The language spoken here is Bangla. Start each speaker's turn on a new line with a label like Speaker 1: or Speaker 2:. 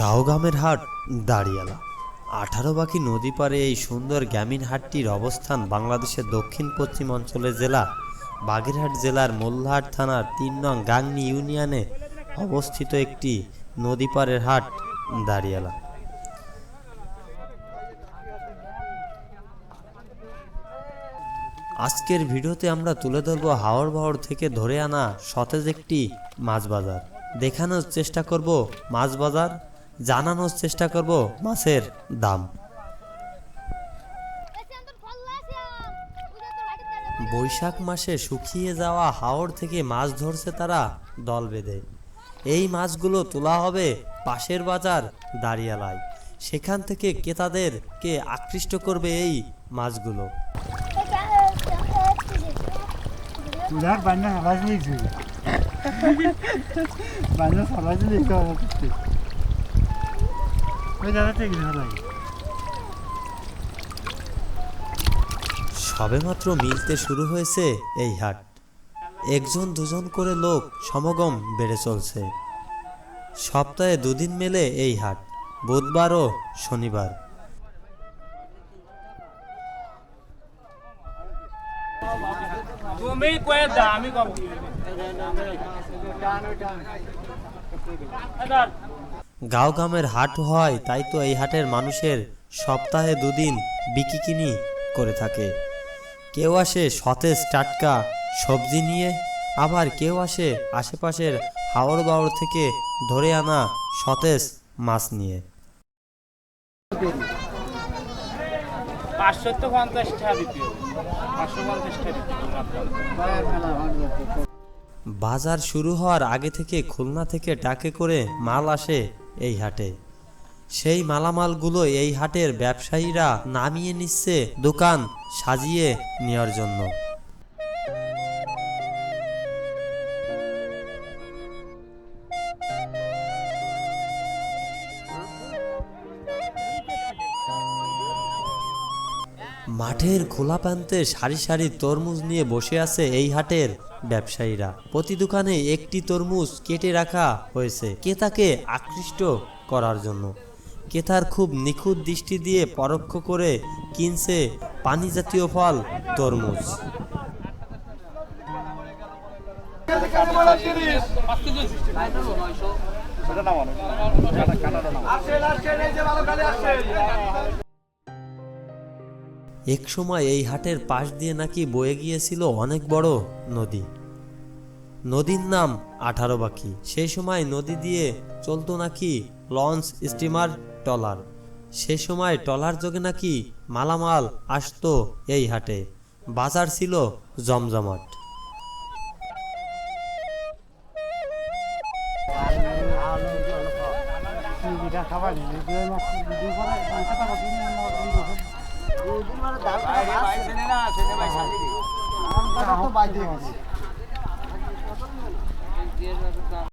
Speaker 1: গাঁওগামের হাট দাঁড়িয়ালা। আঠারো বাকি নদী পারে এই সুন্দর গ্রামীণ হাটটির অবস্থান বাংলাদেশের দক্ষিণ পশ্চিম অঞ্চলের জেলা। বাগেরহাট জেলার মোল্লাহাট থানার তিন নং গাংনি ইউনিয়নে অবস্থিত একটি নদী পাড়ের হাট, দাঁড়িয়ালা। আজকের ভিডিওতে আমরা তুলে ধরবো হাওড় বাওড় থেকে ধরে আনা সতেজ একটি মাছ বাজার। দেখানোর চেষ্টা করব মাছ বাজার, জানানোর চেষ্টা করব মাছের দাম। বৈশাখ মাসে শুকিয়ে যাওয়া হাওড় থেকে মাছ ধরছে তারা দল বেঁধে। এই মাছগুলো তোলা হবে পাশের বাজার দাঁড়িয়ালায়। সেখান থেকে ক্রেতাদেরকে আকৃষ্ট করবে এই মাছগুলো।
Speaker 2: 많이 সবে
Speaker 1: মাত্র মিলতে শুরু হয়েছে এই হাট। একজন দুজন করে লোক সমগম বেড়ে চলছে। সপ্তাহে দুদিন মেলে এই হাট, বুধবার ও শনিবার।
Speaker 3: তুমি কয়ে দাও আমি কব।
Speaker 1: হাট হয়, তাই তো এই হাটের মানুষের সপ্তাহে দুদিন বিকিকিনি করে থাকে। কেউ আসে সতেজ টাটকা সবজি নিয়ে, আবার কেউ আসে আশেপাশের হাওড় বাওড় থেকে ধরে আনা সতেজ মাছ নিয়ে। বাজার শুরু হওয়ার আগে থেকে খুলনা থেকে ডাকে করে মাল আসে এই হাটে। সেই মালামালগুলো এই হাটের ব্যবসায়ীরা নামিয়ে নিচ্ছে, দোকান সাজিয়ে নেওয়ার জন্য। মাঠের খোলা প্রান্তে সারি সারি তরমুজ নিয়ে বসে আছে এই হাটের ব্যবসায়ীরা। প্রতি দোকানে একটি তরমুজ কেটে রাখা হয়েছে। ক্রেতাকে আকৃষ্ট করার জন্য। ক্রেতার খুব নিখুঁত দৃষ্টি দিয়ে পরোক্ষ করে কিনছে পানি জাতীয় ফল তরমুজ। সময় এই হাটের পাশ দিয়ে নাকি বয়ে গিয়েছিল অনেক বড় নদী। নদীর নাম আঠারো বাকি সেই সময় নদী দিয়ে চলতো নাকি লঞ্চ, স্টিমার টলার সে সময় টলার যোগে নাকি মালামাল আসতো এই হাটে। বাজার ছিল জমজমাট।
Speaker 2: এটা খাবার বাইরে